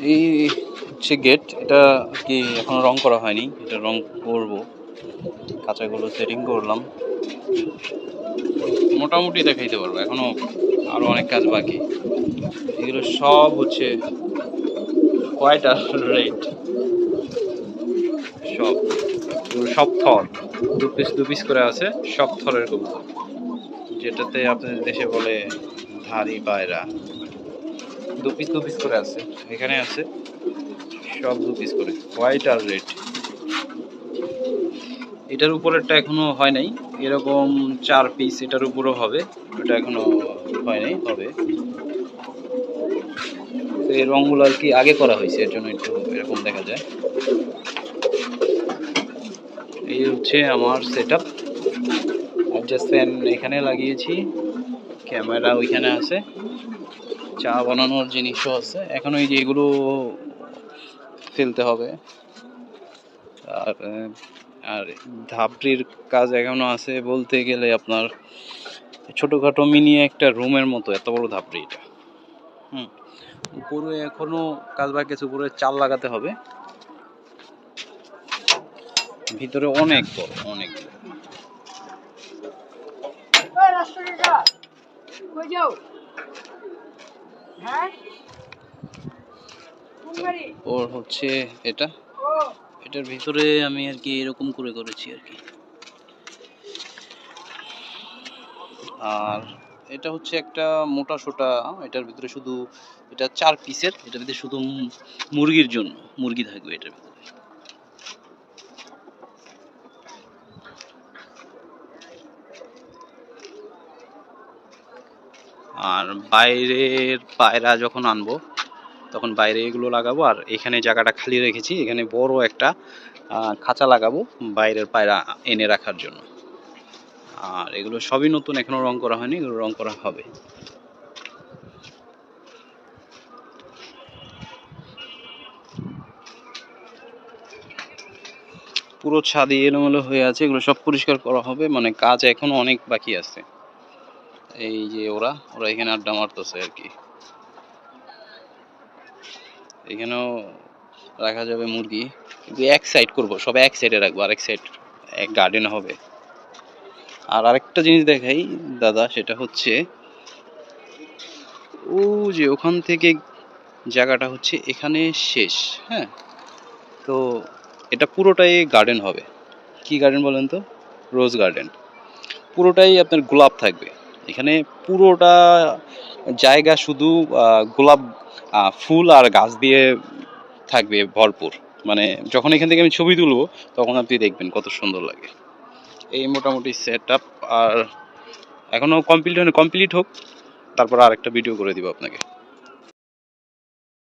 এই হচ্ছে গেট এটা কি এখনও রং করা হয়নি? এটা রং করব। কাঁচাগুলো সেটিং করলাম। মোটামুটি দেখাইতে পারব। এখনও আরও অনেক কাজ বাকি। এগুলো সব হচ্ছে হোয়াইট আর রেড সব। সব থর। দু পিস দু পিস করে আছে। সব থরের কবুতর। যেটাতে আপনাদের দেশে বলে ধারি পায়রা। দু পিস দু পিস করে আছে। এখানে আছে সব দু পিস করে, হোয়াইট আর রেড। এটার উপরেরটা এখনও হয় নাই। এরকম চার পিস এটার উপরও হবে এটা এখনও হয় নাই, হবে। তো এই রঙগুলো আর কি আগে করা হয়েছে, এর জন্য একটু এরকম দেখা যায়। এই হচ্ছে আমার সেট আপ অ্যাডজাস্ট ফ্যান এখানে লাগিয়েছি, ক্যামেরা ওইখানে আছে। চা বানানোর জিনিসও আছে। এখন ওই যে এগুলো ফেলতে হবে। আর আর ধাপড়ির কাজ এখনও আছে বলতে গেলে আপনার ছোটোখাটো মিনি একটা রুমের মতো, এত বড় ধাপড়ি এটা। হুম। উপরে এখনও কাজ বাকি আছে, উপরে চাল লাগাতে হবে। ভিতরে অনেক বড় অনেক বড়। ওই রাষ্ট্রীয়টা কই যাও হ্যাঁ কোন বাড়ি ওর হচ্ছে এটা। এটার ভিতরে আমি আর কি এরকম করে করেছি আর কি। আর এটা হচ্ছে একটা মোটা সোটা এটার ভিতরে শুধু এটা চার পিসের এটার ভিতরে শুধু মুরগির জন্য মুরগি থাকবে এটার ভিতরে। আর বাইরের পায়রা যখন আনব, তখন বাইরে এগুলো লাগাবো আর এখানে জায়গাটা খালি রেখেছি, এখানে বড় একটা খাঁচা লাগাবো বাইরের পায়রা এনে রাখার জন্য। আর এগুলো সবই নতুন, এখনও রং করা হয়নি, এগুলো রং করা হবে। পুরো ছাদি এলোমেলো হয়ে আছে, এগুলো সব পরিষ্কার করা হবে মানে কাজ এখনও অনেক বাকি আছে। এই যে ওরা ওরা এখানে আড্ডা মারতেছে আর কি। এখানেও রাখা যাবে মুরগি। কিন্তু এক সাইড করব, সব এক সাইডে রাখব, আরেক সাইড এক গার্ডেন হবে। আর আরেকটা জিনিস দেখাই, দাদা, সেটা হচ্ছে, ও যে ওখান থেকে জায়গাটা হচ্ছে এখানে শেষ হ্যাঁ? তো এটা পুরোটাই গার্ডেন হবে। কি গার্ডেন বলেন তো? রোজ গার্ডেন পুরোটাই আপনার গোলাপ থাকবে। এখানে পুরোটা জায়গা শুধু গোলাপ ফুল আর গাছ দিয়ে থাকবে ভরপুর। মানে যখন এখান থেকে আমি ছবি তুলব, তখন আপনি দেখবেন কত সুন্দর লাগে। এই মোটামুটি সেট আপ আর এখনও কমপ্লিট হয়নি। কমপ্লিট হোক, তারপর আরেকটা ভিডিও করে দিব আপনাকে।